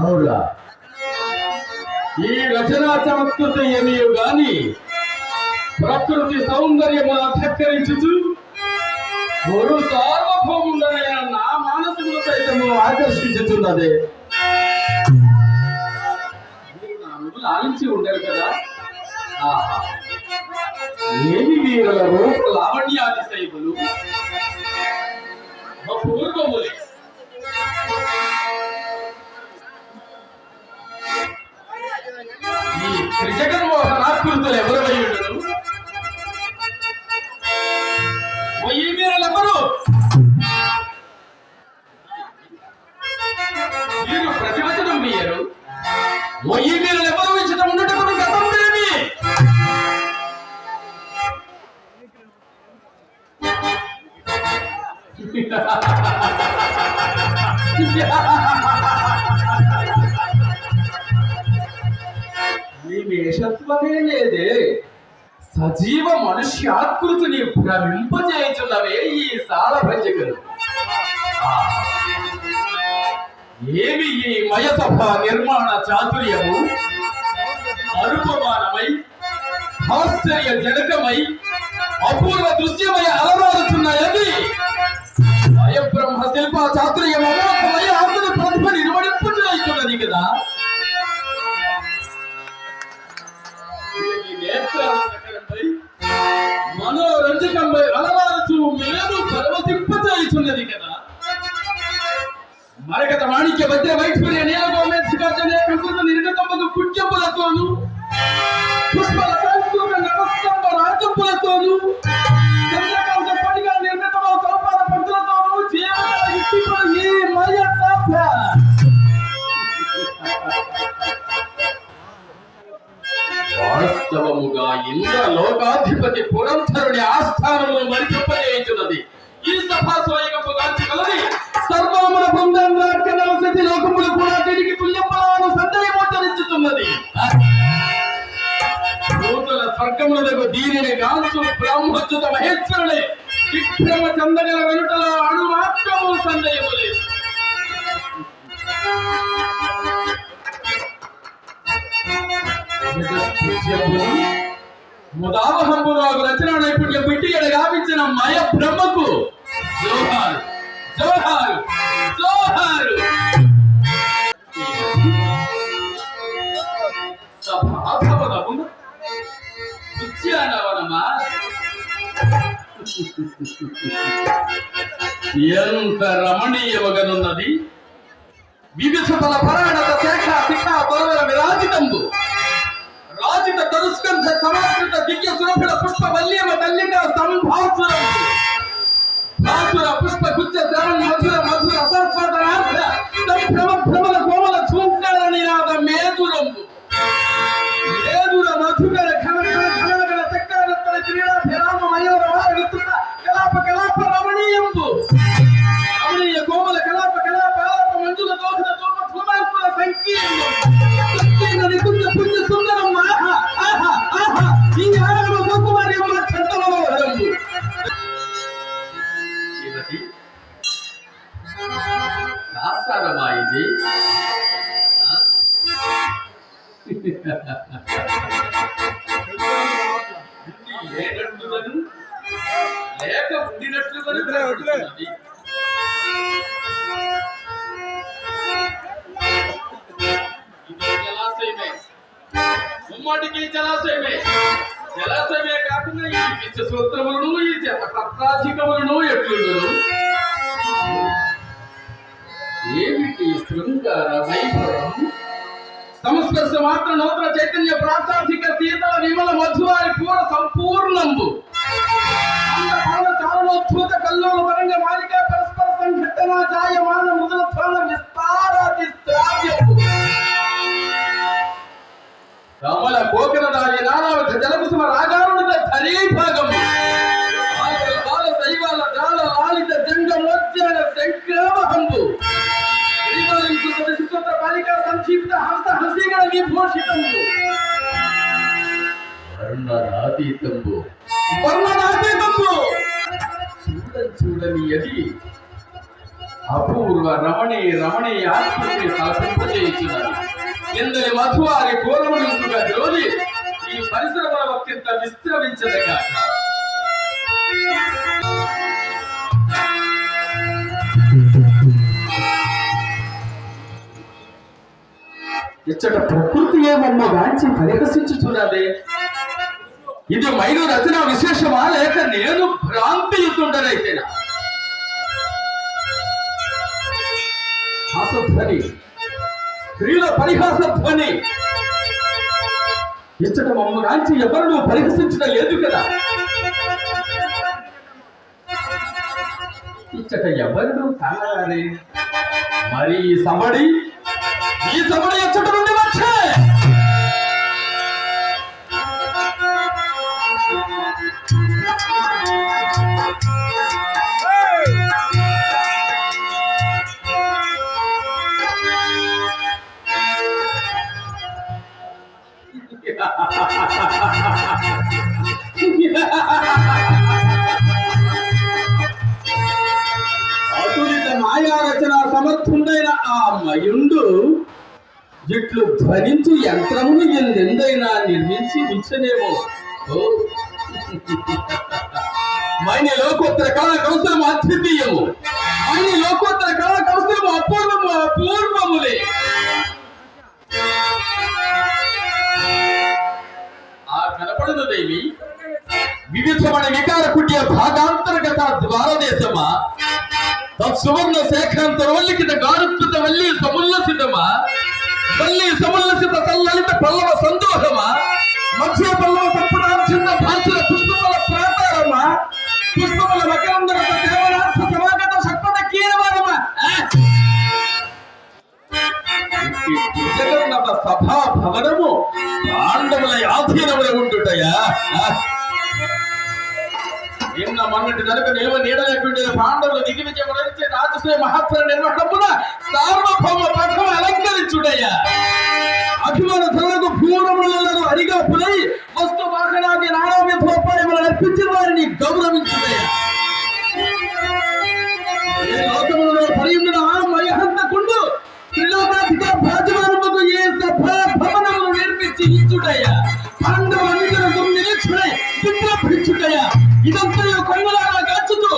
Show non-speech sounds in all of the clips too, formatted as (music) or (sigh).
అవునా? ఈ రచనా చమత్కృత ఏమియో గాని ప్రకృతి సౌందర్యము అధక్కరించుచు గురు సార్వభౌముడైన నా మానసును సైతము ఆకర్షించుచున్నదే. ఆలించి ఉండరు కదా? ఆహా. ఏమి వీరుల రూప లావణ్యాతిశయములు? నీ వేషత్వమే లేదే. సజీవ మనుష్యాకృతిని భ్రమింపజేయుచున్నవే ఈ సాల భజకులు ఏమి ఈ మయసభ నిర్మాణ చాతుర్యము? అరుపమానమై ఆశ్చర్య జనకమై అపూర్వ దృశ్యమై అలరారుచున్నాయని. బ్రహ్మ శిల్ప చాతుర్యం ఉన్నది కదా. మరకత వాణిజ్య భద్ర వైఢూర్య నీలగోమేధికార్జనే కంకుత నిర్గతమ్మకు కుట్యంపులతోను పుష్పల కాంతుక నవస్తంభ రాజంపులతోను చంద్రకాంత పడిగా నిర్మితమ సౌపాద పంతులతోను జీవన యుక్తిపై ఈ మయ సాధ్య వాస్తవముగా ఇంద్ర లోకాధిపతి పురంధరుని ఆస్థానమును మరిపింపజేయుచున్నది ఈ సభా స్వయంపు కలది సర్వముల బృందంగార్క నవసతి లోకములు కూడా దీనికి తుల్యపలాను సందేహోచరించుతున్నది భూతుల స్వర్గములకు దీనిని గాంచు బ్రహ్మచ్యుత మహేశ్వరుడే. విక్రమ చందగల వెనుటల అణు మాత్రము సందేహము లేదు ముదావహంబురాగు రచన నైపుణ్యం పెట్టి ఇక్కడ గావించిన మయ బ్రహ్మకు జోహారు. జోహారు. జోహారు. సభాభవనము ఉద్యానవనమా? ఎంత రమణీయమగనున్నది? వివిధ ఫల పరాణత శాఖ శిఖ పరవర విరాజితంబు. ಸಮಾಜಿತ ತರುಸ್ಕಂಧ ಸಮಾಜಿತ ದಿಕ್ಕಿಯ ಸುರಭಿಡ ಪುಷ್ಪ ವಲ್ಯಮ ತಲ್ಲಿಗ ಸಂಭಾಸುರ ಭಾಸುರ ಪುಷ್ಪ ಗುಚ್ಚ ಶ್ರವಣ ಮಧುರ ಮಧುರ ಅಸಸ್ವಾದ ಸಂಭ್ರಮ ಭ್ರಮದ లేక ఉండినట్లుగాను జలాశయమే ముమ్మాటికి జలాశయమే జలాశయమే కాకుండా ఈ విశ్వ సూత్రములను ఈ జత పత్రాధికములను ఎట్లుండును ఏమిటి శృంగార వైభవం? సంస్పర్శ మాత్ర నూతన చైతన్య ప్రాసాధిక శీతల విమల మధువారి పూర సంపూర్ణంబు. చారణోద్భూత కల్లోల పరంగ మాలిక పరస్పర సంఘటన జాయమాన ముదల ధ్వాన విస్తారాది శ్రావ్యపు కమల కోకిలదాయ నారావతి జలకుసుమ రాజ వర్ణనాతీతంబు వర్ణనాతీతంబు చూడని చూడని అది అపూర్వ రమణి రమణి ఆత్మని తలపింపజేయుచున్నది ఇందరి మధువారి కోరములుగా జోలి ఈ పరిశ్రమల ఒక్కింత విస్తరించదగాక ఇచ్చట ప్రకృతి ఏమమ్మో గాంచి పరిహసించుచున్నదే ఇది మైలు రచన విశేషమా లేక నేను భ్రాంతియుతుండనైతేనా హాసధ్వని. స్త్రీల పరిహాస ధ్వని ఇచ్చట మమ్మ గాంచి ఎవరు పరిహసించడం లేదు కదా. ఇచ్చట ఎవరు కానారే మరి ఈ సబడి ఈ సబడి ఇచ్చట నుండి వచ్చే! ఇట్లు యంత్రమును ఎందెందైనా నిర్మించి ఉంచనేమో. ఓ. మైని లోకోత్తర కళా కౌశలం అద్వితీయము. మైని లోకోత్తర కళా కౌశలం అపూర్వము అపూర్వములే. ఆ కనపడదు దేవి. వివిధమైన వికార కుట్య భాగాంతర్గత ద్వారదేశమా? తత్సువర్ణ శేఖాంతర వల్లికిత గారుత్కృత వల్లి సముల్లసితమా వల్లి సముల్లసిత సల్లలిత పల్లవ సందోహమా? మధ్య పల్లవ సంపుటాంచిన భాషల పుష్పముల ప్రాతారమా పుష్పముల మకరందర దేవనాథ సమాగత సత్పద కీరవాదమా జగన్నత సభా భవనము పాండవుల ఆధీనముల ఉండుటయా? నిన్న మొన్నటి నలుగు నిలువ నీడలేకుండా పాండవులు దిగి రాజశ్రీ మహాత్మ నిర్వహణమున సార్వభౌమ పథం అలంకరించుడయ్యా. అభిమాన ధరలకు పూర్వములను అడిగా పులై వస్తు వాహనాన్ని నాణ్య ఉపాయములను అర్పించిన వారిని గౌరవించుడయ్యా. లోకములలో పరియుండిన ఆ మయహంతకుండు త్రిలోకాధిక భాజమానముకు ఏ సభా భవనములు నిర్మించి ఇచ్చుటయ్యా విద్రభించుటయ్యా ఇదంతా కొంగలాగా గచ్చుతూ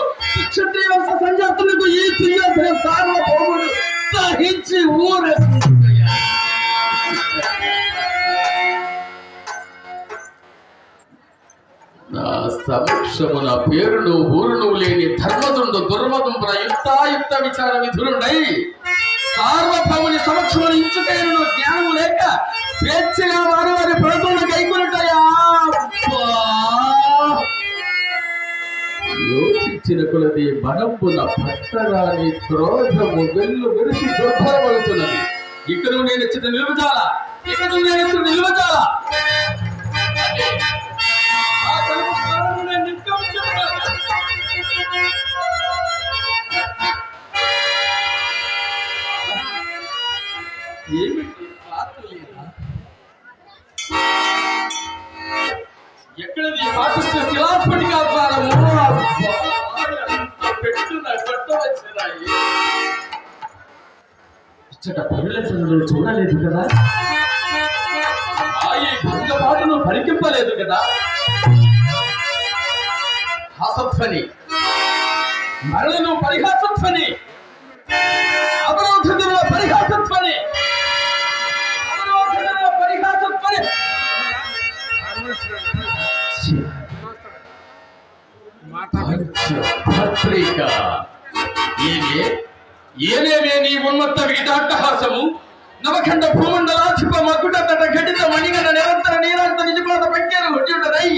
క్షత్రియ వంశ సంజాతులకు ఈ తుల్యోధన సార్వభౌముడు సహించి ఊరేసుకుంటుటయ్యా నా సమక్షమున పేరును ఊరును లేని ధర్మదుండు దుర్మదుంపున యుక్తాయుక్త విచార విధులుండై సార్వభౌముని సమక్షమున ఇంచుకైన జ్ఞానము లేక స్వేచ్ఛగా వారి వారి కొలది మనప్పున క్రోధము వెల్లు విరిసి దుర్భరమవుతున్నది ఇక్కడ నేను ఇచ్చిన నిలువజాల ఇక్కడ నేను ఇచ్చిన నిలువజాల పరికింపలేదు కదా? హాసధ్వని పరిహాసధ్వని అవరోధముల పరిహాసధ్వని అవరోధముల పరిహాసధ్వని పత్రిక. ఏమే? నీ ఉన్నత వీటాట్టహాసము నవఖండ భూమండలాధిప మకుట తట ఘటిత మణిగణ నిరంతర నీరాంత నిజపాద ప్రజ్ఞాన హుడ్యుడనై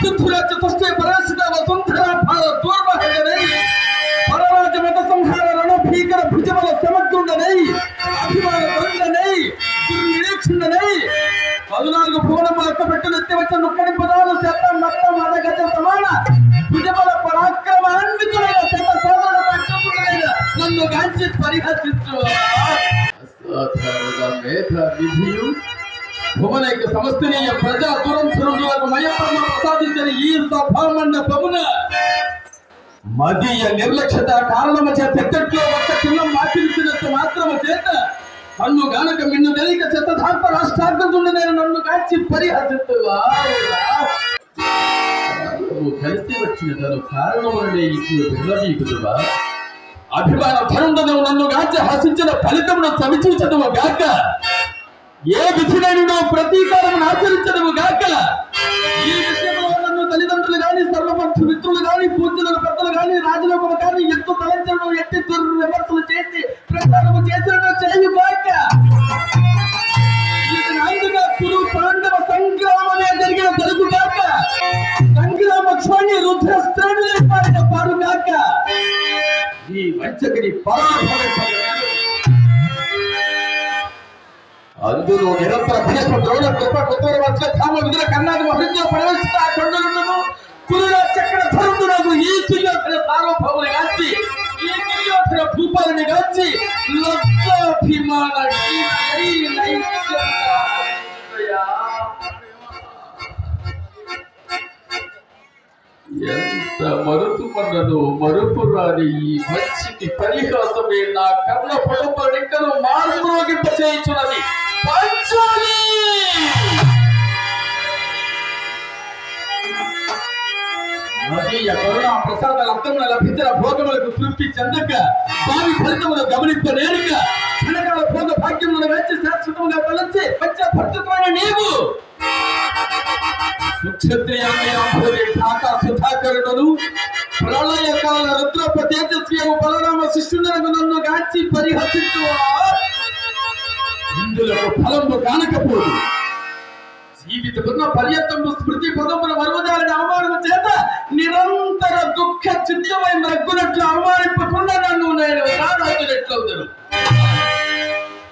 పృథ్వరాజ తుష్టే పరాశిత వసుంధర భార దూర్వహగనై పరరాజ మత సంహార రణ భీకర భుజబల సమగ్రుండనై అభిమాన బృందనై దుర్నిరీక్షణనై పద్నాలుగు భువనము లెక్క పెట్టి నెత్తి వచ్చిన ముక్కడి పదాలు శతం మొత్తం అదగజ సమాన భుజబల పరాక్రమాన్వితులైన శత సోదర పక్షములైన నన్ను గాంచి పరిహసించు అసాధారణ మేధ విధియు భువనైక సమస్తనీయ ప్రజా దురంధరులకు మయపరమ ప్రసాదించిన ఈ సభామండపమున మదీయ నిర్లక్ష్యత కారణము చే పెద్దట్లో ఒక్క చిన్న మాటించినట్టు మాత్రము చేత నన్ను గనక మిన్ను తెలియక చెత్తధార్త రాష్ట్రార్థుండి నేను నన్ను కాచి పరిహసిస్తువా కలిసి వచ్చిన తను కారణములనే ఇప్పుడు విర్రవీగుదువా అభిమాన ధనుండను నన్ను గాచి హసించిన ఫలితమును చవిచూచదువు గాక ఏ విధినైనను ప్రతీకారం ఆచరించడము గాక ఈ విషయంలో నన్ను తల్లిదండ్రులు గాని సర్వపక్ష మిత్రులు గాని పూజలు పెద్దలు గాని రాజలోకము గాని ఎంతో తలంచడం ఎట్టి విమర్శలు చేసి ప్రచారము చేసినట్టు చేయు గాక. అందుగా కురు పాండవ సంగ్రామమే జరిగిన తెలుగు గాక. సంగ్రామ క్షోణి రుద్ర శ్రేణులు పాడిన పాడు గాక. ఈ వంచకుని పరాభవింపగలడు అందులో నిరంతర భయస్వ ద్రోణ కృప కుత్తూర వత్స విదుర కన్నాది మహృద్య ఆ కొండలుండును. చక్ర ఈ సార్వభౌముని గాంచి ఈ దుర్యోధన భూపాలని గాంచి లబ్ధాభిమాన ఎంత మరుపు మన్నదో మరుపు రాని ఈ మంచిని పరిహాసమే నా కర్ణ పొడపడికను మార్పురోగింప చేయించున్నది పంచాలి! మదీయ కరుణా ప్రసాద రక్తమున లభించిన భోగములకు తృప్తి చెందక భావి ఫలితమును గమనింపలేనుక భోగ భాగ్యములను వేచి శాశ్వతముగా తలంచి పంచ నీవు! ప్రళయకాల రుద్రప బలరామ నన్ను గాచి పరిహసిస్తూ ఇందులో ఫలము కానకపోదు. జీవితమున్న పర్యంతము స్మృతి పదముల మరువదాలని అవమానము చేత నిరంతర దుఃఖ చిత్తమై రగ్గునట్లు అవమానింపకుండా నన్ను నేను రారాజునట్లవుతాను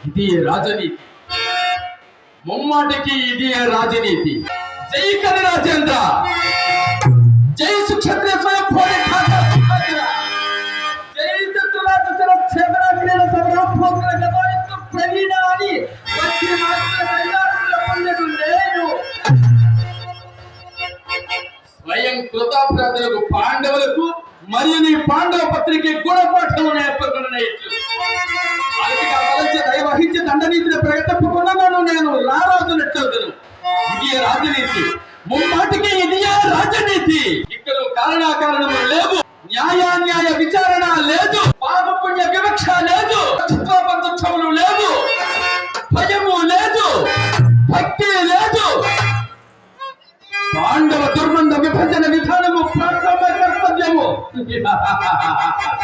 ఇది రాజనీతి. ముమ్మాటికి ఇది రాజనీతి. జై కవి రాజేంద్ర జై సుక్షత్రేశ్వర పాండవ పత్రిక గుణపాఠము నేర్పకున్నట్లు అలటిగా తలంచి దయవహించి దండనీతిని ప్రకటింపకుండా నన్ను నేను రారాజునట్లవుతాను ఇది రాజనీతి. ముమ్మాటికి ఇది రాజనీతి. ఇక్కడ కారణాకారణము లేవు. న్యాయాన్యాయ విచారణ లేదు. పాపపుణ్య వివక్ష లేదు. చిత్రబంధుత్వములు లేదు భయము లేదు. భక్తి లేదు. పాండవ దుర్మంద విభజన విధానము ప్రథమ కర్తవ్యము. (laughs)